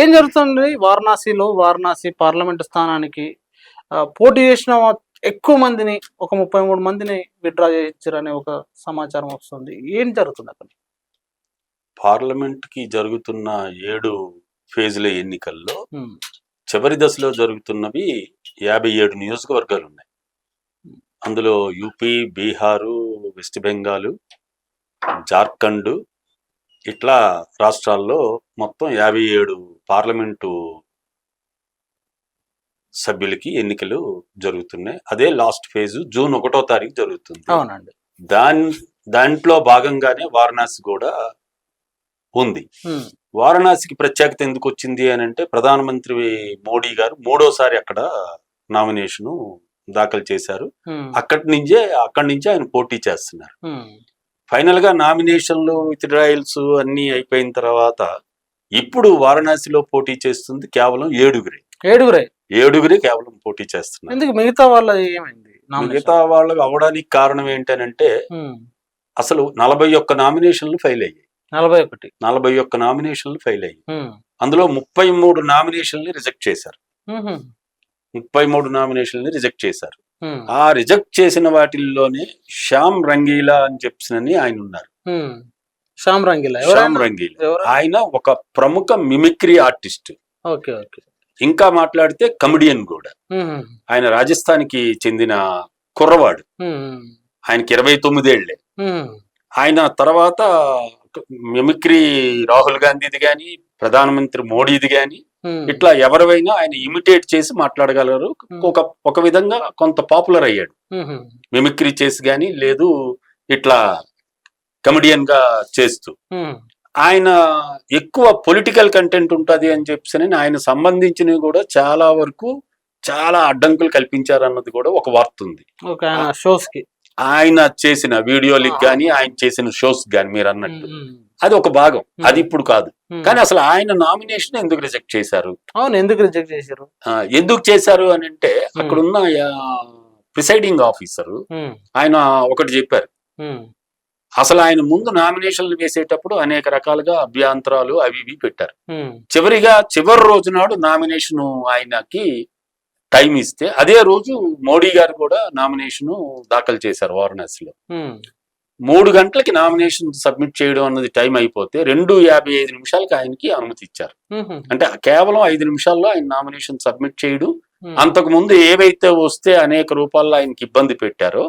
ఏం జరుగుతుంది? వారణాసిలో వారణాసి పార్లమెంటు స్థానానికి పోటీ చేసిన ఎక్కువ మందిని ఒక ముప్పై మూడు మందిని విత్డ్రా చేయించారనే ఒక సమాచారం వస్తుంది. ఏం జరుగుతుంది అక్కడ? పార్లమెంట్కి జరుగుతున్న ఏడు ఫేజ్ల ఎన్నికల్లో చివరి దశలో జరుగుతున్నవి యాభై ఏడు నియోజకవర్గాలు ఉన్నాయి. అందులో యూపీ బీహారు వెస్ట్ బెంగాల్ జార్ఖండ్ ఇట్లా రాష్ట్రాల్లో మొత్తం యాభై ఏడు పార్లమెంటు సభ్యులకి ఎన్నికలు జరుగుతున్నాయి. అదే లాస్ట్ ఫేజ్ జూన్ ఒకటో తారీఖు జరుగుతుంది. అవునండి. దాని దాంట్లో భాగంగానే వారణాసి కూడా ఉంది. వారణాసికి ప్రత్యేకత ఎందుకు వచ్చింది అని అంటే ప్రధానమంత్రి మోడీ గారు మూడోసారి అక్కడ నామినేషన్ దాఖలు చేశారు. అక్కడి నుంచే అక్కడి నుంచే ఆయన పోటీ చేస్తున్నారు. ఉమ్, ఫైనల్గా నామినేషన్లు విత్డ్రాయల్స్ అన్ని అయిపోయిన తర్వాత ఇప్పుడు వారణాసిలో పోటీ చేస్తుంది కేవలం ఏడుగురే. ఏడుగురే? ఏడుగురే కేవలం పోటీ చేస్తున్నారు. ఎందుకు మిగతా వాళ్ళ ఏమైంది? మిగతా వాళ్ళకి అవడానికి కారణం ఏంటనంటే అసలు నలభై ఒక్క నామినేషన్లు ఫెయిల్ అయ్యాయి. నలభై ఒకటి. నలభై ఒక్క నామినేషన్లు ఫెయిల్ అయ్యాయి. అందులో ముప్పై మూడు నామినేషన్లు రిజెక్ట్ చేశారు. ముప్పై మూడు నామినేషన్లు రిజెక్ట్ చేశారు. ఆ రిజెక్ట్ చేసిన వాటిల్లోనే శ్యామ్ రంగీలా అని చెప్పినని ఆయన ఉన్నారు. శ్యామ్ రంగిలా. శ్యామ్ రంగీలా? ఆయన ఒక ప్రముఖ మిమిక్రీ ఆర్టిస్ట్. Okay okay. ఇంకా మాట్లాడితే కమెడియన్ కూడా. ఆయన రాజస్థాన్కి చెందిన కుర్రవాడు. ఆయనకి ఇరవై తొమ్మిదేళ్ళే. ఆయన తర్వాత మిమిక్రీ రాహుల్ గాంధీది గాని ప్రధానమంత్రి మోడీది గాని ఉమ్, ఇట్లా ఎవరివైనా ఆయన ఇమిటేట్ చేసి మాట్లాడగలరు. ఒక ఒక విధంగా కొంత పాపులర్ అయ్యాడు. మిమిక్రీ చేసి గాని లేదు ఇట్లా కమెడియన్గా చేస్తూ. ఆయన ఎక్కువ పొలిటికల్ కంటెంట్ ఉంటది అని చెప్పి ఆయన సంబంధించినవి కూడా చాలా వరకు చాలా అడ్డంకులు కల్పించారు అన్నది కూడా ఒక వార్త ఉంది. షోస్కి ఆయన చేసిన వీడియోలకి గాని ఆయన చేసిన షోస్ గాని మీరు అన్నట్టు. అది ఒక భాగం. అది ఇప్పుడు కాదు. కానీ అసలు ఆయన నామినేషన్ ఎందుకు రిజెక్ట్ చేశారు? అవును ఎందుకు రిజెక్ట్ చేశారు? ఎందుకు చేశారు అని అంటే అక్కడున్న ప్రిసైడింగ్ ఆఫీసర్ ఆయన ఒకటి చెప్పారు. అసలు ఆయన ముందు నామినేషన్లు వేసేటప్పుడు అనేక రకాలుగా అభ్యంతరాలు అవి ఇవి పెట్టారు. చివరిగా చివరి రోజు నాడు నామినేషన్ ఆయనకి టైం ఇస్తే అదే రోజు మోడీ గారు కూడా నామినేషన్ దాఖలు చేశారు వారణాసిలో. మూడు గంటలకి నామినేషన్ సబ్మిట్ చేయడం అన్నది టైం అయిపోతే రెండు యాభై ఐదు నిమిషాలకి ఆయనకి అనుమతి ఇచ్చారు. అంటే కేవలం ఐదు నిమిషాల్లో ఆయన నామినేషన్ సబ్మిట్ చేయడం. అంతకు ముందు ఏవైతే వస్తే అనేక రూపాల్లో ఆయనకి ఇబ్బంది పెట్టారో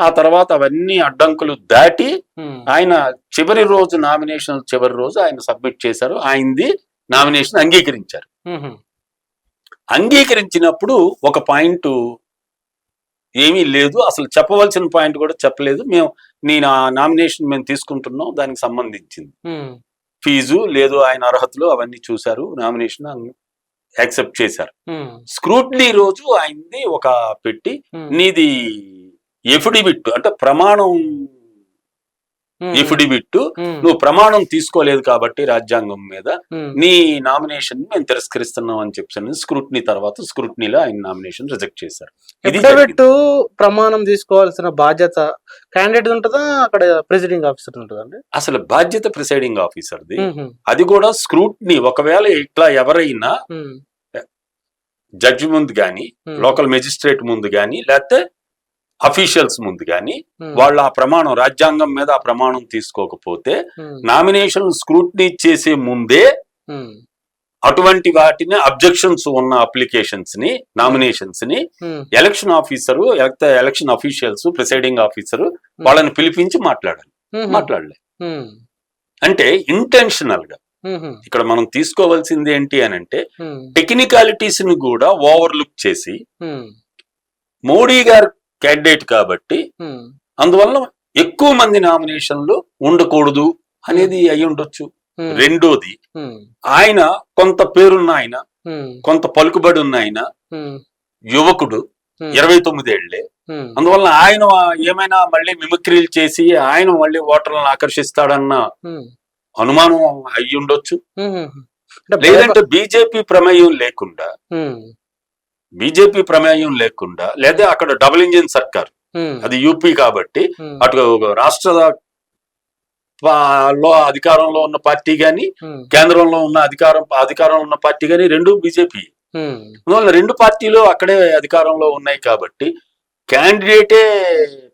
ఆ తర్వాత అవన్నీ అడ్డంకులు దాటి ఆయన చివరి రోజు నామినేషన్ చివరి రోజు ఆయన సబ్మిట్ చేశారు. ఆయనది నామినేషన్ అంగీకరించారు. అంగీకరించినప్పుడు ఒక పాయింట్ ఏమీ లేదు. అసలు చెప్పవలసిన పాయింట్ కూడా చెప్పలేదు. మేము నీ నా నామినేషన్ మేము తీసుకుంటున్నాం. దానికి సంబంధించింది. ఫీజు లేదు ఆయన అర్హతలు అవన్నీ చూశారు. నామినేషన్ యాక్సెప్ట్ చేశారు. స్క్రూట్నీ రోజు ఆయనది ఒక పెట్టి నీది ఎఫిడివిట్ అంటే ప్రమాణం ఎఫిడివిట్ ఉమ్, నువ్వు ప్రమాణం తీసుకోలేదు కాబట్టి రాజ్యాంగం మీద ఉమ్, నీ నామినేషన్ మేము తిరస్కరిస్తున్నాం అని చెప్పి స్క్రూట్నీ తర్వాత స్క్రూట్నీలో ఆయన నామినేషన్ రిజెక్ట్ చేశారు. ఇది ప్రమాణం తీసుకోవాల్సిన బాధ్యత క్యాండిడేట్ ఉంటుందా? అక్కడ ప్రెసిడింగ్ ఆఫీసర్ ఉంటుందండి అసలు బాధ్యత ప్రిసైడింగ్ ఆఫీసర్ది అది కూడా స్క్రూట్నీ ఒకవేళ ఇట్లా ఎవరైనా జడ్జి ముందు గాని లోకల్ మెజిస్ట్రేట్ ముందు గాని లేకపోతే అఫీషియల్స్ ముందు గాని ఉమ్, వాళ్ళు ఆ ప్రమాణం రాజ్యాంగం మీద ఆ ప్రమాణం తీసుకోకపోతే ఉమ్, నామినేషన్ స్క్రూట్నీ చేసే ముందే ఉమ్, అటువంటి వాటిని అబ్జెక్షన్స్ ఉన్న అప్లికేషన్స్ని నామినేషన్స్ని election officer election officials presiding officer వాళ్ళని పిలిపించి మాట్లాడాలి. మాట్లాడలే. అంటే ఇంటెన్షనల్గా ఇక్కడ మనం తీసుకోవాల్సింది ఏంటి అని అంటే టెక్నికాలిటీస్ని కూడా ఓవర్లుక్ చేసి మోడీ గారు క్యాండిడేట్ కాబట్టి అందువల్ల ఎక్కువ మంది నామినేషన్లు ఉండకూడదు అనేది అయి ఉండొచ్చు. రెండోది ఆయన కొంత పేరున్న ఆయన కొంత పలుకుబడి ఉన్న ఆయన యువకుడు ఇరవై తొమ్మిదేళ్ళే అందువల్ల ఆయన ఏమైనా మళ్ళీ మిమిక్రీలు చేసి ఆయన మళ్ళీ ఓటర్లను ఆకర్షిస్తాడన్న అనుమానం అయి ఉండొచ్చు. ఉమ్, అంటే లేదంటే బీజేపీ ప్రమేయం లేకుండా బీజేపీ ప్రమేయం లేకుండా లేదా అక్కడ డబుల్ ఇంజిన్ సర్కార్ అది యూపీ కాబట్టి అటు రాష్ట్ర లో అధికారంలో ఉన్న పార్టీ గాని కేంద్రంలో ఉన్న అధికారం అధికారంలో ఉన్న పార్టీ గాని రెండు బీజేపీ. అందువల్ల రెండు పార్టీలు అక్కడే అధికారంలో ఉన్నాయి కాబట్టి క్యాండిడేటే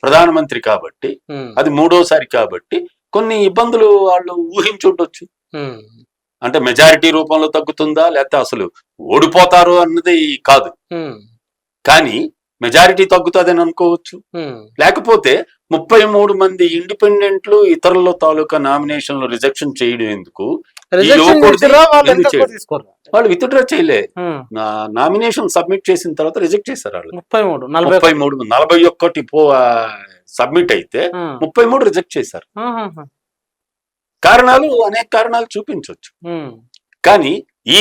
ప్రధానమంత్రి కాబట్టి అది మూడోసారి కాబట్టి కొన్ని ఇబ్బందులు వాళ్ళు ఊహించుండొచ్చు. అంటే మెజారిటీ రూపంలో తగ్గుతుందా? లేకపోతే అసలు ఓడిపోతారు అన్నది కాదు. కానీ మెజారిటీ తగ్గుతుందని అనుకోవచ్చు. లేకపోతే ముప్పై మూడు మంది ఇండిపెండెంట్లు ఇతరుల తాలూకా నామినేషన్లు రిజెక్షన్ చేయడం ఎందుకు? వాళ్ళు విత్డ్రా చేయలే. నామినేషన్ సబ్మిట్ చేసిన తర్వాత రిజెక్ట్ చేశారు వాళ్ళు. ముప్పై మూడు నలభై ముప్పై మూడు నలభై ఒక్కటి పో సబ్మిట్ అయితే ముప్పై మూడు రిజెక్ట్ చేశారు. కారణాలు అనేక కారణాలు చూపించవచ్చు కానీ ఈ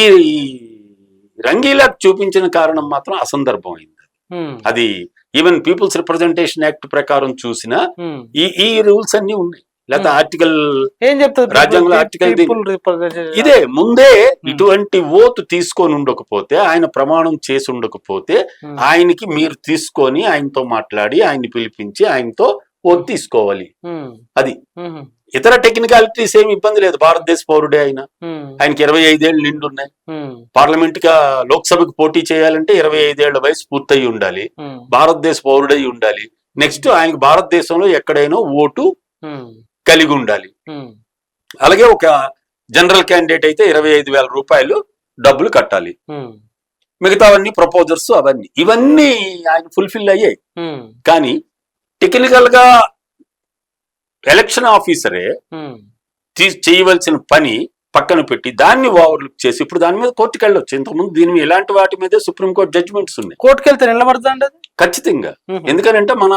రంగీలా చూపించిన కారణం మాత్రం అసందర్భం అయింది అది. ఈవెన్ పీపుల్స్ రిప్రజెంటేషన్ యాక్ట్ ప్రకారం చూసినా. ఈ ఈ రూల్స్ అన్ని ఉన్నాయి. Hmm. ఆర్టికల్ ఏం చెప్తుంది రాజ్యాంగంలో representation. ఇదే ముందే ఇటువంటి ఓతు తీసుకొని ఉండకపోతే ఆయన ప్రమాణం చేసి ఉండకపోతే ఆయనకి మీరు తీసుకొని ఆయనతో మాట్లాడి ఆయన్ని పిలిపించి ఆయనతో ఓతు తీసుకోవాలి. అది. ఇతర టెక్నికాలిటీస్ ఏమి ఇబ్బంది లేదు. భారతదేశ పౌరుడే ఆయన ఆయనకి ఇరవై ఐదేళ్ళు నిండున్నాయి. పార్లమెంట్గా లోక్సభకు పోటీ చేయాలంటే ఇరవై ఐదేళ్ళ వయసు పూర్తయి ఉండాలి. భారతదేశ పౌరుడై ఉండాలి. నెక్స్ట్ ఆయనకు భారతదేశంలో ఎక్కడైనా ఓటు కలిగి ఉండాలి. అలాగే ఒక జనరల్ క్యాండిడేట్ అయితే ఇరవై ఐదు వేల రూపాయలు డబ్బులు కట్టాలి. ఉమ్, మిగతావన్నీ ప్రపోజర్స్ అవన్నీ. ఇవన్నీ ఆయన ఫుల్ఫిల్ అయ్యాయి. కానీ టెక్నికల్గా ఎలక్షన్ ఆఫీసరే తీ- చేయవలసిన పని పక్కన పెట్టి దాన్ని ఓవర్లుక్ చేసి ఇప్పుడు దాని మీద కోర్టుకు వెళ్ళొచ్చు ఇంతకుముందు దీని మీద ఇలాంటి వాటి మీదే సుప్రీంకోర్టు జడ్జిమెంట్స్ ఉన్నాయి. కోర్టుకి వెళ్తే నిలబడతా అండి అది? ఖచ్చితంగా. ఉమ్, ఎందుకనంటే మన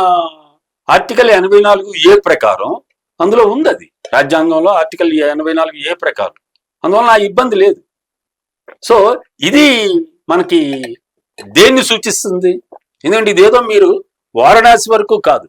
ఆర్టికల్ ఎనభై నాలుగు ఏ ప్రకారం అందులో ఉంది అది రాజ్యాంగంలో ఆర్టికల్ ఎనభై నాలుగు ఏ ప్రకారం. అందువల్ల ఆ ఇబ్బంది లేదు. సో ఇది మనకి దేన్ని సూచిస్తుంది? ఎందుకంటే ఇదేదో మీరు వారణాసి వరకు కాదు.